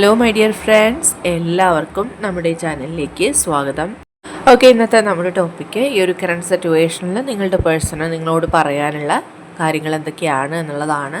Hello my dear friends എല്ലാവർക്കും നമ്മുടെ ചാനലിലേക്ക് സ്വാഗതം. ഓക്കെ ഇന്നത്തെ നമ്മുടെ ടോപ്പിക്ക് ഈ ഒരു കറണ്ട് സിറ്റുവേഷനിൽ നിങ്ങളുടെ പേഴ്സണ് നിങ്ങളോട് പറയാനുള്ള കാര്യങ്ങൾ എന്തൊക്കെയാണ് എന്നുള്ളതാണ്.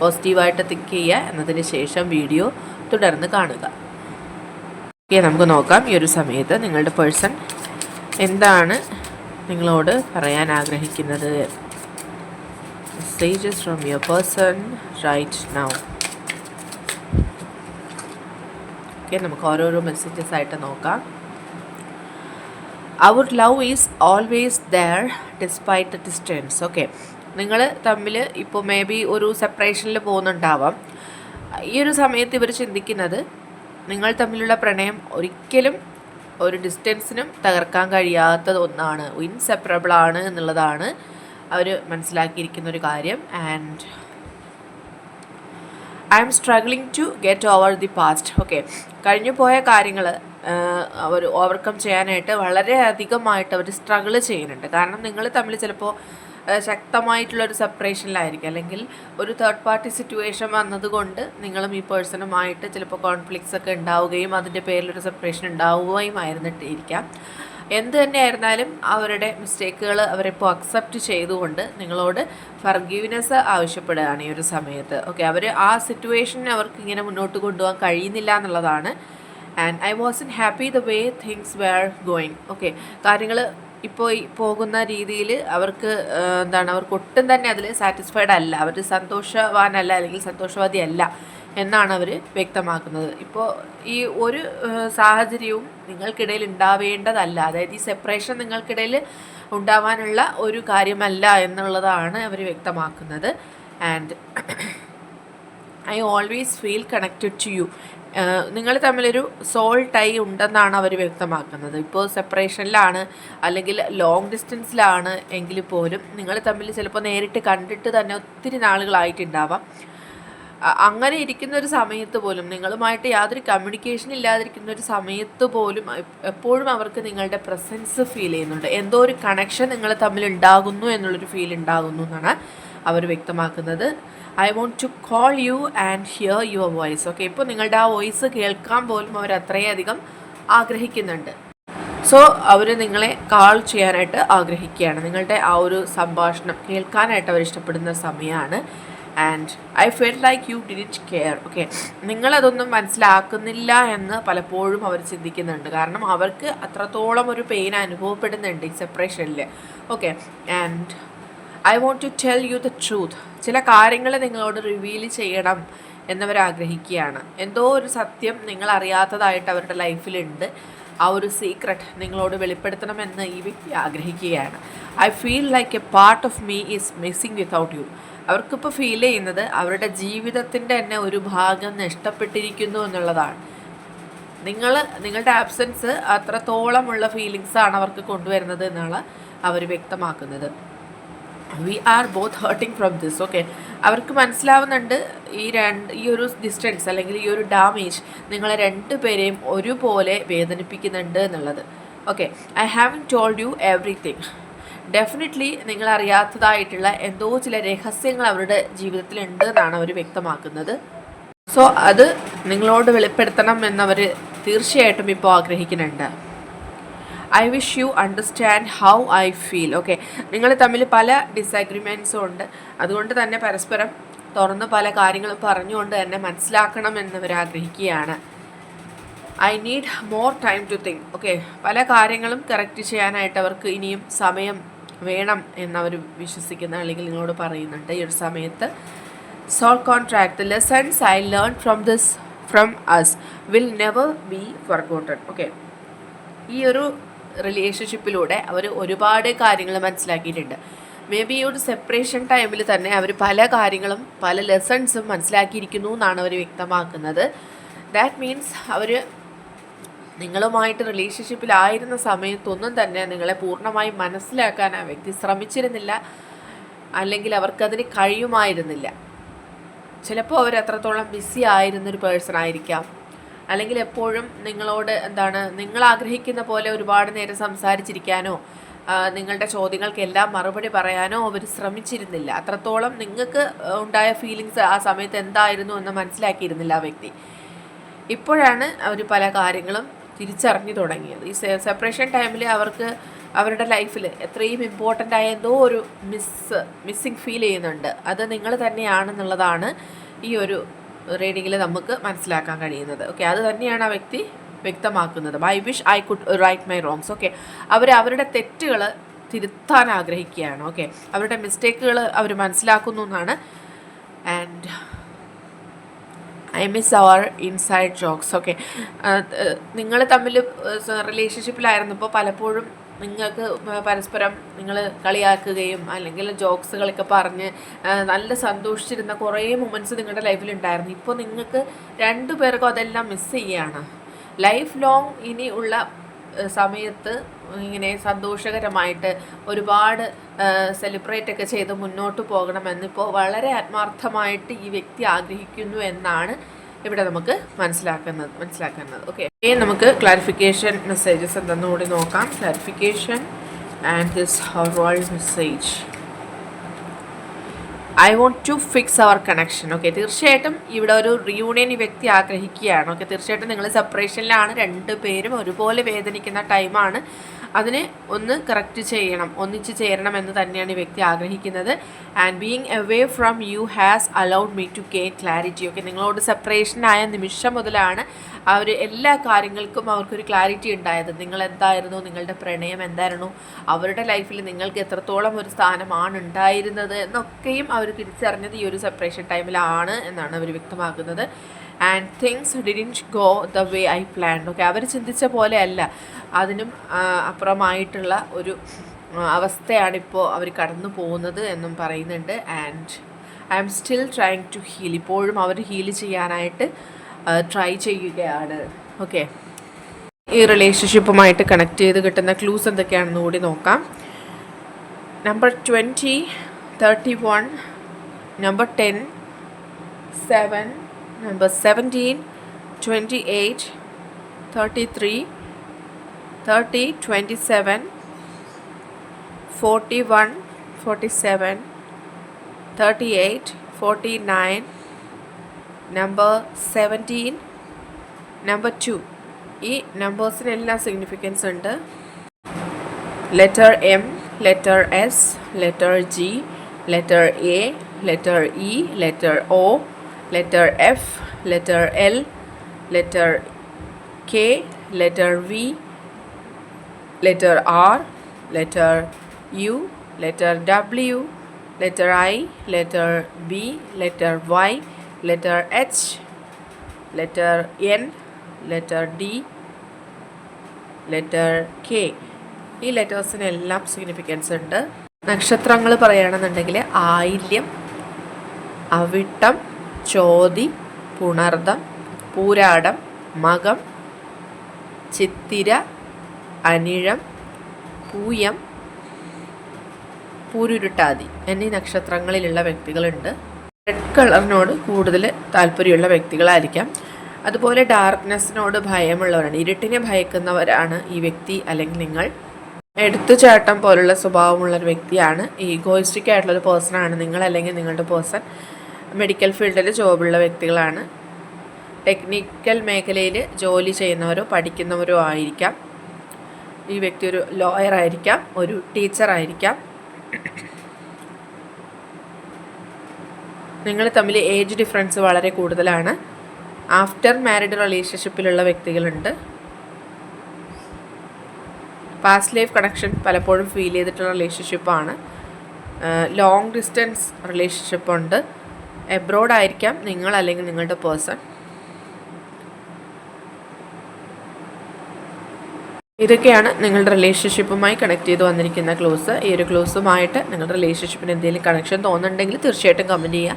പോസിറ്റീവായിട്ട് തിങ്ക് ചെയ്യുക എന്നതിന് ശേഷം വീഡിയോ തുടർന്ന് കാണുക. ഓക്കെ നമുക്ക് നോക്കാം. ഈ ഒരു സമയത്ത് നിങ്ങളുടെ പേഴ്സൺ എന്താണ് നിങ്ങളോട് പറയാൻ ആഗ്രഹിക്കുന്നത്? Messages from your person right now okay നമുക്ക് ഓരോരോ മെസ്സേജസ് ആയിട്ട് നോക്കാം. Our love is always there despite the distance okay നിങ്ങൾ തമ്മിൽ ഇപ്പോൾ മേ ബി ഒരു സെപ്പറേഷനിൽ പോകുന്നുണ്ടാവാം. ഈ ഒരു സമയത്ത് ഇവർ ചിന്തിക്കുന്നത് നിങ്ങൾ തമ്മിലുള്ള പ്രണയം ഒരിക്കലും ഒരു ഡിസ്റ്റൻസിനും തകർക്കാൻ കഴിയാത്ത ഒന്നാണ്. ഇൻസെപ്പറബിൾ ആണ് എന്നുള്ളതാണ് അവർ മനസ്സിലാക്കിയിരിക്കുന്ന ഒരു കാര്യം. And I am struggling to get over the past okay കഴിഞ്ഞു പോയ കാര്യങ്ങൾ അവർ ഓവർകം ചെയ്യാനായിട്ട് വളരെയധികമായിട്ട് അവർ സ്ട്രഗിൾ ചെയ്യുന്നുണ്ട്. കാരണം നിങ്ങൾ തമ്മിൽ ചിലപ്പോൾ ശക്തമായിട്ടുള്ള ഒരു സെപ്പറേഷനിലായിരിക്കും അല്ലെങ്കിൽ ഒരു തേർഡ് പാർട്ടി സിറ്റുവേഷൻ വന്നതുകൊണ്ട് നിങ്ങളും ഈ പേഴ്സണുമായിട്ട് ചിലപ്പോൾ കോൺഫ്ലിക്ട്സ് ഒക്കെ ഉണ്ടാവുകയും അതിന്റെ പേരിലൊരു സെപ്പറേഷൻ ഉണ്ടാവുകയും ആയിരുന്നിട്ടിരിക്കാം എന്ത് തന്നെയായിരുന്നാലും അവരുടെ മിസ്റ്റേക്കുകൾ അവരിപ്പോൾ അക്സെപ്റ്റ് ചെയ്തുകൊണ്ട് നിങ്ങളോട് ഫർഗീവ്നെസ് ആവശ്യപ്പെടുകയാണ് ഈ ഒരു സമയത്ത്. ഓക്കെ അവർ ആ സിറ്റുവേഷൻ അവർക്ക് ഇങ്ങനെ മുന്നോട്ട് കൊണ്ടുപോകാൻ കഴിയുന്നില്ല എന്നുള്ളതാണ്. And I was unhappy the way things were going okay കാര്യങ്ങൾ ഇപ്പോൾ പോകുന്ന രീതിയിൽ അവർക്ക് എന്താണ് അവർക്ക് ഒട്ടും തന്നെ അതിൽ സാറ്റിസ്ഫൈഡ് അല്ല. അവർ സന്തോഷവാനല്ല അല്ലെങ്കിൽ സന്തോഷവാദി അല്ല എന്നാണ് അവർ വ്യക്തമാക്കുന്നത്. ഇപ്പോൾ ഈ ഒരു സാഹചര്യവും നിങ്ങൾക്കിടയിൽ ഉണ്ടാവേണ്ടതല്ല. അതായത് ഈ സെപ്പറേഷൻ നിങ്ങൾക്കിടയിൽ ഉണ്ടാവാനുള്ള ഒരു കാര്യമല്ല എന്നുള്ളതാണ് അവർ വ്യക്തമാക്കുന്നത്. And I always feel connected to you നിങ്ങൾ തമ്മിലൊരു സോൾ ടൈ ഉണ്ടെന്നാണ് അവർ വ്യക്തമാക്കുന്നത്. ഇപ്പോൾ സെപ്പറേഷനിലാണ് അല്ലെങ്കിൽ ലോങ് ഡിസ്റ്റൻസിലാണ് എങ്കിൽ പോലും നിങ്ങൾ തമ്മിൽ ചിലപ്പോൾ നേരിട്ട് കണ്ടിട്ട് തന്നെ ഒത്തിരി നാളുകളായിട്ടുണ്ടാവാം. അങ്ങനെ ഇരിക്കുന്ന ഒരു സമയത്ത് പോലും നിങ്ങളുമായിട്ട് യാതൊരു കമ്മ്യൂണിക്കേഷൻ ഇല്ലാതിരിക്കുന്ന ഒരു സമയത്ത് പോലും എപ്പോഴും അവർക്ക് നിങ്ങളുടെ പ്രസൻസ് ഫീൽ ചെയ്യുന്നുണ്ട്. എന്തോ ഒരു കണക്ഷൻ നിങ്ങൾ തമ്മിൽ ഉണ്ടാകുന്നു എന്നുള്ളൊരു ഫീൽ ഉണ്ടാകുന്നു എന്നാണ് അവർ വ്യക്തമാക്കുന്നത്. I want to call you and hear your voice okay ഇപ്പോൾ നിങ്ങളുടെ ആ വോയിസ് കേൾക്കാൻ പോലും അവർ അത്രയധികം ആഗ്രഹിക്കുന്നുണ്ട്. സോ അവർ നിങ്ങളെ കാൾ ചെയ്യാനായിട്ട് ആഗ്രഹിക്കുകയാണ്. നിങ്ങളുടെ ആ ഒരു സംഭാഷണം കേൾക്കാനായിട്ട് അവർ ഇഷ്ടപ്പെടുന്ന സമയമാണ്. And I feel like you did it care okay നിങ്ങളതൊന്നും മനസ്സിലാക്കുന്നില്ല എന്ന് പലപ്പോഴും അവർ ചിന്തിക്കുന്നുണ്ട്. കാരണം അവർക്ക് അത്രത്തോളം ഒരു പെയിൻ അനുഭവപ്പെടുന്നുണ്ട് ഈ സെപ്പറേഷനിൽ okay and I want to tell you the truth ചില കാര്യങ്ങൾ നിങ്ങളോട് റിവീൽ ചെയ്യണം എന്നവർ ആഗ്രഹിക്കുകയാണ് എന്തോ ഒരു സത്യം നിങ്ങൾ അറിയാത്തതായിട്ട് അവരുടെ ലൈഫിലുണ്ട്. ആ ഒരു സീക്രട്ട് നിങ്ങളോട് വെളിപ്പെടുത്തണമെന്ന് ഈ വ്യക്തി ആഗ്രഹിക്കുകയാണ്. I feel like a part of me is missing without you അവർക്കിപ്പോൾ ഫീൽ ചെയ്യുന്നത് അവരുടെ ജീവിതത്തിന്റെ തന്നെ ഒരു ഭാഗം നഷ്ടപ്പെട്ടിരിക്കുന്നു എന്നുള്ളതാണ്. നിങ്ങൾ നിങ്ങളുടെ ആബ്സെൻസ് അത്രത്തോളമുള്ള ആണ് അവർക്ക് കൊണ്ടുവരുന്നത് എന്നാണ് അവർ വ്യക്തമാക്കുന്നത്. We are both hurting from this okay അവർക്ക് മനസ്സിലാവുന്നുണ്ട് ഈ രണ്ട് ഈ ഒരു ഡിസ്റ്റൻസ് അല്ലെങ്കിൽ ഈ ഒരു ഡാമേജ് നിങ്ങളെ രണ്ട് പേരെയും ഒരുപോലെ വേദനിപ്പിക്കുന്നുണ്ട് എന്നുള്ളത്. Okay I have told you everything definitely നിങ്ങൾ അറിയാത്തതായിട്ടുള്ള എന്തോ ചില രഹസ്യങ്ങൾ അവരുടെ ജീവിതത്തിലുണ്ട് എന്നാണ് അവർ വ്യക്തമാക്കുന്നത്. സോ അത് നിങ്ങളോട് വെളിപ്പെടുത്തണം എന്നവർ തീർച്ചയായിട്ടും ഇപ്പോൾ ആഗ്രഹിക്കുന്നുണ്ട്. I wish you understand how I feel okay നിങ്ങൾ തമ്മിൽ പല ഡിസഗ്രിമെൻസും ഉണ്ട്. അതുകൊണ്ട് തന്നെ പരസ്പരം തുറന്ന് പല കാര്യങ്ങളും പറഞ്ഞുകൊണ്ട് തന്നെ മനസ്സിലാക്കണം എന്നവർ ആഗ്രഹിക്കുകയാണ്. I need more time to think okay പല കാര്യങ്ങളും കറക്റ്റ് ചെയ്യാനായിട്ട് അവർക്ക് ഇനിയും സമയം വേണം എന്നവർ വിശ്വസിക്കുന്ന അല്ലെങ്കിൽ നിങ്ങളോട് പറയുന്നുണ്ട് ഈ ഒരു സമയത്ത്. Soul contract lessons I learn from this from us will never be forgotten okay ഈ ഒരു റിലേഷൻഷിപ്പിലൂടെ അവർ ഒരുപാട് കാര്യങ്ങൾ മനസ്സിലാക്കിയിട്ടുണ്ട്. മേ ബി ഈ ഒരു സെപ്പറേഷൻ ടൈമിൽ തന്നെ അവർ പല കാര്യങ്ങളും പല ലെസൺസും മനസ്സിലാക്കിയിരിക്കുന്നു എന്നാണ് അവർ വ്യക്തമാക്കുന്നത്. ദാറ്റ് മീൻസ് അവർ നിങ്ങളുമായിട്ട് റിലേഷൻഷിപ്പിലായിരുന്ന സമയത്തൊന്നും തന്നെ നിങ്ങളെ പൂർണമായി മനസ്സിലാക്കാൻ ആ വ്യക്തി ശ്രമിച്ചിരുന്നില്ല. അല്ലെങ്കിൽ അവർക്കതിന് കഴിയുമായിരുന്നില്ല. ചിലപ്പോൾ അവർ അത്രത്തോളം ബിസി ആയിരുന്നൊരു പേഴ്സൺ ആയിരിക്കാം. അല്ലെങ്കിൽ എപ്പോഴും നിങ്ങളോട് എന്താണ് നിങ്ങൾ ആഗ്രഹിക്കുന്ന പോലെ ഒരുപാട് നേരം സംസാരിച്ചിരിക്കാനോ നിങ്ങളുടെ ചോദ്യങ്ങൾക്കെല്ലാം മറുപടി പറയാനോ അവർ ശ്രമിച്ചിരുന്നില്ല. അത്രത്തോളം നിങ്ങൾക്ക് ഉണ്ടായ ഫീലിങ്സ് ആ സമയത്ത് എന്തായിരുന്നു എന്ന് മനസ്സിലാക്കിയിരുന്നില്ല ആ വ്യക്തി. ഇപ്പോഴാണ് അവർ പല കാര്യങ്ങളും തിരിച്ചറിഞ്ഞു തുടങ്ങിയത്. ഈ സെപ്പറേഷൻ ടൈമിൽ അവർക്ക് അവരുടെ ലൈഫിൽ എത്രയും ഇമ്പോർട്ടന്റ് ആയ എന്തോ ഒരു മിസ് മിസ്സിങ് ഫീൽ ചെയ്യുന്നുണ്ട്. അത് നിങ്ങൾ തന്നെയാണെന്നുള്ളതാണ് ഈ ഒരു റീഡിങ്ങിൽ നമുക്ക് മനസ്സിലാക്കാൻ കഴിയുന്നത്. ഓക്കെ അത് തന്നെയാണ് ആ വ്യക്തി വ്യക്തമാക്കുന്നത്. I wish I could right my wrongs okay അവർ അവരുടെ തെറ്റുകൾ തിരുത്താൻ ആഗ്രഹിക്കുകയാണ്. ഓക്കെ അവരുടെ മിസ്റ്റേക്കുകൾ അവർ മനസ്സിലാക്കുന്നു എന്നാണ്. And I miss our inside jokes. Okay. നിങ്ങൾ തമ്മിൽ റിലേഷൻഷിപ്പിലായിരുന്നപ്പോൾ പലപ്പോഴും നിങ്ങൾക്ക് പരസ്പരം നിങ്ങൾ കളിയാക്കുകയും അല്ലെങ്കിൽ ജോക്സുകളൊക്കെ പറഞ്ഞ് നല്ല സന്തോഷിച്ചിരുന്ന കുറേ മൊമെന്റ്സ് നിങ്ങളുടെ ലൈഫിലുണ്ടായിരുന്നു. ഇപ്പോൾ നിങ്ങൾക്ക് രണ്ടു പേർക്കും അതെല്ലാം മിസ് ചെയ്യുകയാണ്. ലൈഫ് ലോങ് ഇനി ഉള്ള സമയത്ത് ഇങ്ങനെ സന്തോഷകരമായിട്ട് ഒരുപാട് സെലിബ്രേറ്റ് ഒക്കെ ചെയ്ത് മുന്നോട്ട് പോകണമെന്നിപ്പോൾ വളരെ ആത്മാർത്ഥമായിട്ട് ഈ വ്യക്തി ആഗ്രഹിക്കുന്നു എന്നാണ് ഇവിടെ നമുക്ക് മനസ്സിലാക്കുന്നത് മനസ്സിലാക്കുന്നത്. ഓക്കെ നമുക്ക് ക്ലാരിഫിക്കേഷൻ മെസ്സേജസ് എന്തെന്നുകൂടി നോക്കാം. Clarification and this whole message I want to fix our connection okay തീർച്ചയായിട്ടും ഇവിടെ ഒരു റിയൂണിയൻ ഈ വ്യക്തി ആഗ്രഹിക്കുകയാണ്. ഓക്കെ തീർച്ചയായിട്ടും നിങ്ങൾ സെപ്പറേഷനിലാണ് രണ്ട് പേരും ഒരുപോലെ വേദനിക്കുന്ന ടൈമാണ് അതിനെ ഒന്ന് കറക്റ്റ് ചെയ്യണം ഒന്നിച്ച് ചേരണം എന്ന് തന്നെയാണ് ഈ വ്യക്തി ആഗ്രഹിക്കുന്നത്. And being away from you has allowed me to gain clarity okay നിങ്ങളോട് സെപ്പറേഷനായ നിമിഷം മുതലാണ് അവർ എല്ലാ കാര്യങ്ങൾക്കും അവർക്കൊരു ക്ലാരിറ്റി ഉണ്ടായത്. നിങ്ങൾ എന്തായിരുന്നു നിങ്ങളുടെ പ്രണയം എന്തായിരുന്നു? അവരുടെ ലൈഫിൽ നിങ്ങൾക്ക് എത്രത്തോളം ഒരു സ്ഥാനമാണ് ഉണ്ടായിരുന്നത് എന്നൊക്കെയും അവർ തിരിച്ചറിഞ്ഞത് ഈ ഒരു സെപ്പറേഷൻ ടൈമിലാണ് എന്നാണ് അവർ വ്യക്തമാക്കുന്നത്. And things didn't go the way I plan okay അവർ ചിന്തിച്ച പോലെയല്ല. അതിനും അപ്പുറമായിട്ടുള്ള ഒരു അവസ്ഥയാണിപ്പോൾ അവർ കടന്നു പോകുന്നത് എന്നും പറയുന്നുണ്ട്. And I am still trying to heal ഇപ്പോഴും അവർ ഹീൽ ചെയ്യാനായിട്ട് ട്രൈ ചെയ്യുകയാണ്. ഓക്കെ ഈ റിലേഷൻഷിപ്പുമായിട്ട് കണക്ട് ചെയ്ത് കിട്ടുന്ന ക്ലൂസ് എന്തൊക്കെയാണെന്ന് കൂടി നോക്കാം. Number twenty thirty one number ten seven number 17 28 33 30 27 41 47 38 49 number 17 number 2 ഈ നമ്പേഴ്സിനെല്ലാം സിഗ്നിഫിക്കൻസ് ഉണ്ട് letter M letter S letter G letter A letter E letter O letter F, letter L, letter K, letter V, letter R, letter U, letter W, letter I, letter B, letter Y, letter H, letter N, letter D, letter K. ഈ ലെറ്റേഴ്സിനെല്ലാം significance ഉണ്ട്. നക്ഷത്രങ്ങൾ പറയുകയാണെന്നുണ്ടെങ്കിൽ ആയില്യം അവിട്ടം ചോതി പുണർദം പൂരാടം മകം ചിത്തിര അനിഴം പൂയം പൂരുരുട്ടാതി എന്നീ നക്ഷത്രങ്ങളിലുള്ള വ്യക്തികളുണ്ട്. Red കളറിനോട് കൂടുതൽ താല്പര്യമുള്ള വ്യക്തികളായിരിക്കാം. അതുപോലെ ഡാർക്ക്നെസ്സിനോട് ഭയമുള്ളവരാണ്. ഇരുട്ടിനെ ഭയക്കുന്നവരാണ് ഈ വ്യക്തി അല്ലെങ്കിൽ നിങ്ങൾ. എടുത്തുചാട്ടം പോലുള്ള സ്വഭാവമുള്ള വ്യക്തിയാണ്. ഈഗോയിസ്റ്റിക് ആയിട്ടുള്ളൊരു പേഴ്സണാണ് നിങ്ങൾ അല്ലെങ്കിൽ നിങ്ങളുടെ പേഴ്സൺ മെഡിക്കൽ ഫീൽഡിൽ ജോബുള്ള വ്യക്തികളാണ്. ടെക്നിക്കൽ മേഖലയിൽ ജോലി ചെയ്യുന്നവരോ പഠിക്കുന്നവരോ ആയിരിക്കാം. ഈ വ്യക്തി ഒരു ലോയർ ആയിരിക്കാം. ഒരു ടീച്ചർ ആയിരിക്കാം. നിങ്ങൾ തമ്മിൽ ഏജ് ഡിഫറൻസ് വളരെ കൂടുതലാണ്. ആഫ്റ്റർ മാരിഡ് റിലേഷൻഷിപ്പിലുള്ള വ്യക്തികളുണ്ട്. പാസ്റ്റ് ലൈഫ് കണക്ഷൻ പലപ്പോഴും ഫീൽ ചെയ്തിട്ടുള്ള റിലേഷൻഷിപ്പാണ് ലോങ് ഡിസ്റ്റൻസ് റിലേഷൻഷിപ്പുണ്ട് എബ്രോഡ് ആയിരിക്കാം നിങ്ങൾ അല്ലെങ്കിൽ നിങ്ങളുടെ പേഴ്സൺ ഇതൊക്കെയാണ് നിങ്ങളുടെ റിലേഷൻഷിപ്പുമായി കണക്ട് ചെയ്ത് വന്നിരിക്കുന്ന ക്ലോസ് ഈ ഒരു ക്ലോസുമായിട്ട് നിങ്ങളുടെ റിലേഷൻഷിപ്പിന് എന്തെങ്കിലും കണക്ഷൻ തോന്നുന്നുണ്ടെങ്കിൽ തീർച്ചയായിട്ടും കമന്റ് ചെയ്യുക.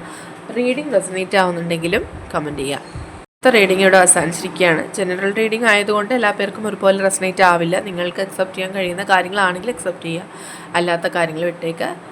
റീഡിംഗ് റെസനേറ്റ് ആവുന്നുണ്ടെങ്കിലും കമന്റ് ചെയ്യുക. അടുത്ത റീഡിംഗ് ഇവിടെ അവസാനിച്ചിരിക്കുകയാണ്. ജനറൽ റീഡിംഗ് ആയതുകൊണ്ട് എല്ലാ പേർക്കും ഒരുപോലെ റെസനേറ്റ് ആവില്ല. നിങ്ങൾക്ക് അക്സെപ്റ്റ് ചെയ്യാൻ കഴിയുന്ന കാര്യങ്ങളാണെങ്കിൽ അക്സെപ്റ്റ് ചെയ്യുക. അല്ലാത്ത കാര്യങ്ങൾ വിട്ടേക്ക്.